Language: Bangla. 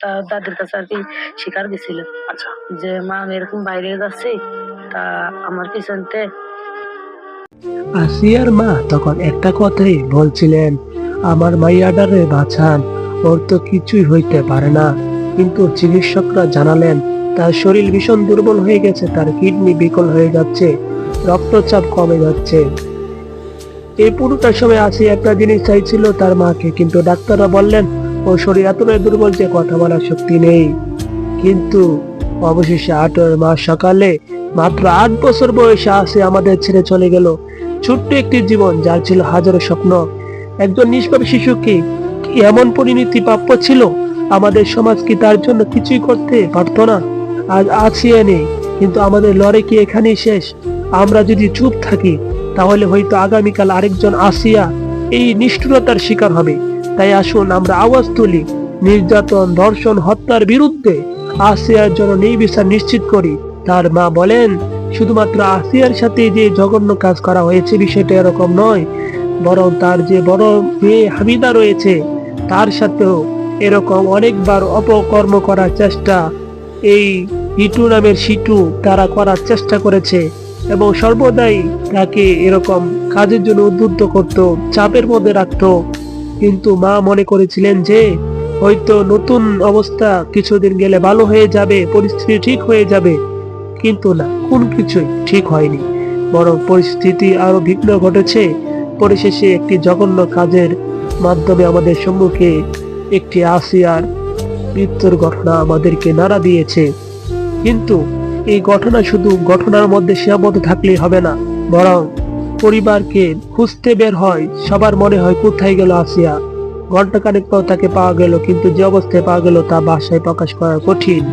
তার দাদির কাছে আর কি শিকার দিছিল। আচ্ছা। যে মা আমি এরকম বাইরে যাচ্ছি তা আমার পিছনতে আসিয়ার মা তখন একটা কথাই বলছিলেন আমার মাইয়াডারে বাঁচান ওর তো কিছুই হইতে পারে না। কিন্তু চিকিৎসকরা জানালেন তার শরীর ভীষণ দুর্বল হয়ে গেছে তার কিডনি বিকল হয়ে যাচ্ছে রক্তচাপ কমে যাচ্ছে। এই পুরোটা সময় আসি একটা জিনিস চাইছিল তার মাকে কিন্তু ডাক্তাররা বললেন ওর শরীর এতটাই দুর্বল যে কথা বলার শক্তি নেই। কিন্তু অবশেষে আটের মাস সকালে মাত্র আট বছর বয়সে আসে আমাদের ছেড়ে চলে গেল। ছোট্ট একটি জীবন যার ছিল হাজারো স্বপ্ন। একজন নিষ্পাপ শিশুকে এমন পরিণতি প্রাপ্য ছিল? আমাদের সমাজ কি তার জন্য কিছুই করতে পারতো না? আজ আছিয়ে নেই, কিন্তু আমাদের লড়াই কি এখানেই শেষ? আমরা যদি চুপ থাকি, তাহলে হয়তো আগামীকাল আরেকজন আসিয়া এই নিষ্ঠুরতার শিকার হবে। তাই আসুন আমরা আওয়াজ তুলি। নির্যাতন, ধর্ষণ, হত্যার বিরুদ্ধে আসিয়ার জন্য নির্বিচার নিশ্চিত করি। তার মা বলেন, শুধুমাত্র আসিয়ার সাথে যে জঘন্য কাজ করা হয়েছে বিষয়টা এরকম নয়। বরং তার যে বড় মেয়ে হামিদা রয়েছে, তার সাথেও এরকম অনেকবার অপকর্ম করার চেষ্টা। এই ইটু নামের সিটু তারা করার চেষ্টা করেছে এবং সর্বদাই তাকে এরকম কাজের জন্য উদ্বুদ্ধ করত, চাপের মধ্যে রাখতো। কিন্তু মা মনে করেছিলেন যে, হয়তো নতুন অবস্থা কিছুদিন গেলে ভালো হয়ে যাবে, পরিস্থিতি ঠিক হয়ে যাবে। কিন্তু না, কোন কিছুই ঠিক হয়নি। বরং পরিস্থিতি আরও বিঘ্ন ঘটেছে। পরিশেষে একটি জঘন্য কাজের মাধ্যমে আমাদের সম্মুখে একটি আসিয়ার মৃত্যুর ঘটনা আমাদেরকে নাড়া দিয়েছে। কিন্তু এই ঘটনা শুধু ঘটনার মধ্যে সীমাবদ্ধ থাকলেই হবে না, বরং পরিবারকে খুঁজতে বের হয়, সবার মনে হয় কোথায় গেল আসিয়া। ঘন্টাখানেক পর তাকে পাওয়া গেল, কিন্তু যে অবস্থায় পাওয়া গেল তা বাসায় প্রকাশ করা কঠিন।